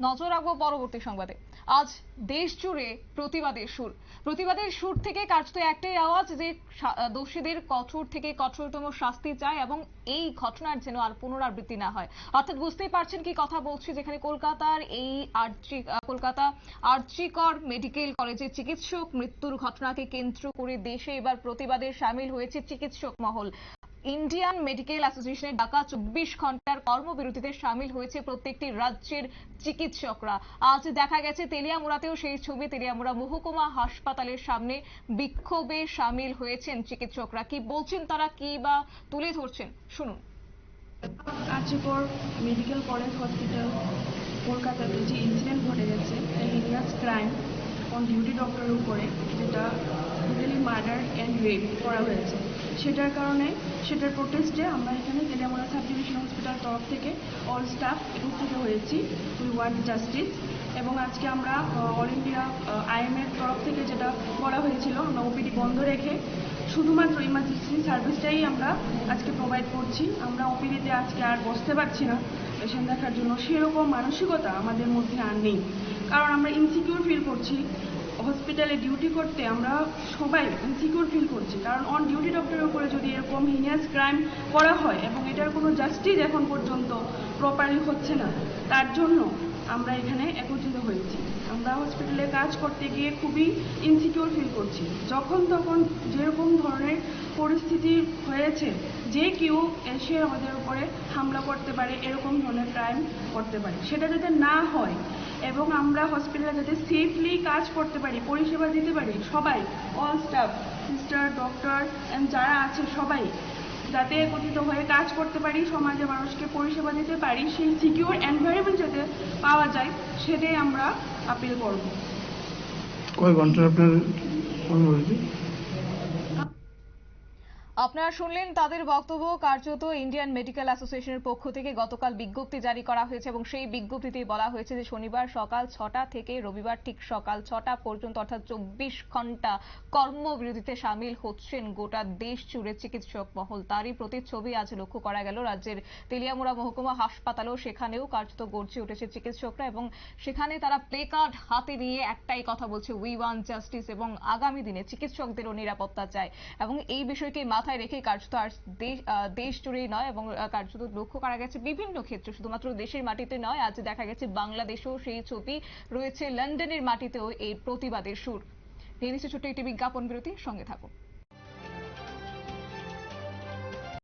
নজর রাখব পরবর্তী সংবাদে। আজ দেশ জুড়ে প্রতিবাদের সুর। প্রতিবাদের সুর থেকে কার্যত একটাই আওয়াজ যে দোষীদের কঠোর থেকে কঠোরতম শাস্তি চায় এবং এই ঘটনার যেন আর পুনরাবৃত্তি না হয়। অর্থাৎ বুঝতেই পারছেন কি কথা বলছি যেখানে কলকাতার এই আহ, কলকাতা আর্চিকর মেডিকেল কলেজের চিকিৎসক মৃত্যুর ঘটনাকে কেন্দ্র করে দেশে এবার প্রতিবাদে সামিল হয়েছে চিকিৎসক মহল। ইন্ডিয়ান মেডিকেল অ্যাসোসিয়েশনের ডাকা চব্বিশ ঘণ্টার কর্মবিরতিতে সামিল হয়েছে প্রত্যেকটি রাজ্যের চিকিৎসকরা। আজ দেখা গেছে তেলিয়ামুড়াতেও সেই ছবি। তেলিয়ামুড়া মহকুমা হাসপাতালের সামনে বিক্ষোভে সামিল হয়েছেন চিকিৎসকরা। কি বলছেন তারা, কি বা তুলে ধরছেন? শুনুন। আর্চিকর মেডিকেল কলেজ হসপিটাল কলকাতাতে যে ইনসিডেন্ট ঘটে গেছে হিনিয়াস ক্রাইম অন ডিউটি ডক্টরের উপরে, যেটা মার্ডার অ্যান্ড রেপ করা হয়েছে। সেটার কারণে, সেটার প্রোটেস্টে আমরা এখানে তেলিয়ামোড়া সাব ডিভিশন হসপিটাল তরফ থেকে অল স্টাফ একত্রিত হয়েছি উই ওয়ান্ট জাস্টিস এবং আজকে আমরা অল ইন্ডিয়া আইএমএর তরফ থেকে যেটা করা হয়েছিল, আমরা ওপিডি বন্ধ রেখে শুধুমাত্র ইমার্জেন্সি সার্ভিসটাই আমরা আজকে প্রোভাইড করছি। আমরা ওপিডিতে আজকে আর বসতে পারছি না। পেশেন্ট দেখার জন্য সেরকম মানসিকতা আমাদের মধ্যে আর নেই। কারণ আমরা ইনসিকিউর ফিল করছি। হসপিটালে ডিউটি করতে আমরা সবাই ইনসিকিউর ফিল করছি? কারণ অন ডিউটি ডক্টরের উপরে যদি এরকম হিনিয়াস ক্রাইম করা হয় এবং এটার কোনো জাস্টিস এখন পর্যন্ত প্রপারলি হচ্ছে না, তার জন্য আমরা এখানে একত্রিত হয়েছি। আমরা হসপিটালে কাজ করতে গিয়ে খুবই ইনসিকিউর ফিল করছি। যখন তখন যেরকম ধরনের পরিস্থিতি হয়েছে, যে কেউ এসে আমাদের উপরে হামলা করতে পারে, এরকম ধরনের ক্রাইম করতে পারে। সেটা যাতে না হয় এবং আমরা হসপিটালে যাতে সেফলি কাজ করতে পারি, পরিষেবা দিতে পারি, সবাই অল স্টাফ সিস্টার ডক্টর যারা আছে সবাই, যাতে একত্রিত হয়ে কাজ করতে পারি সমাজে মানুষকে পরিষেবা দিতে পারি, সেই সিকিউর এনভায়রনমেন্ট যাতে পাওয়া যায়, সেটাই আমরা আপিল করব। কয় ঘণ্টা আপনার আপনারা শুনলেন তাদের বক্তব্য কার্যত ইন্ডিয়ান মেডিকেল অ্যাসোসিয়েশনের পক্ষ থেকে। গতকাল বিজ্ঞপ্তি জারি করা হয়েছে এবং সেই বিজ্ঞপ্তিতে বলা হয়েছে যে শনিবার সকাল ছটা থেকে রবিবার ঠিক সকাল ছটা পর্যন্ত অর্থাৎ চব্বিশ ঘণ্টা কর্মবিরতিতে সামিল হচ্ছেন গোটা দেশ জুড়ে চিকিৎসক মহল। তারই প্রতিচ্ছবি আজ লক্ষ্য করা গেল। রাজ্যের তেলিয়ামুড়া মহকুমা হাসপাতালেও সেখানেও কার্যত গর্জে উঠেছে চিকিৎসকরা এবং সেখানে তারা প্লে কার্ড হাতে নিয়ে একটাই কথা বলছে উই ওয়ান জাস্টিস এবং আগামী দিনে চিকিৎসকদেরও নিরাপত্তা চায় এবং এই বিষয়কে মাথায় রেখে কার্যত আর দেশ জুড়েই নয় এবং কার্যত লক্ষ্য করা গেছে বিভিন্ন ক্ষেত্রে, শুধুমাত্র দেশের মাটিতে নয়, আজ দেখা গেছে বাংলাদেশেও সেই ছবি রয়েছে, লন্ডনের মাটিতেও এই প্রতিবাদের সুর। নিয়ে ছোট্ট একটি বিজ্ঞাপন বিরতি, সঙ্গে থাকুন।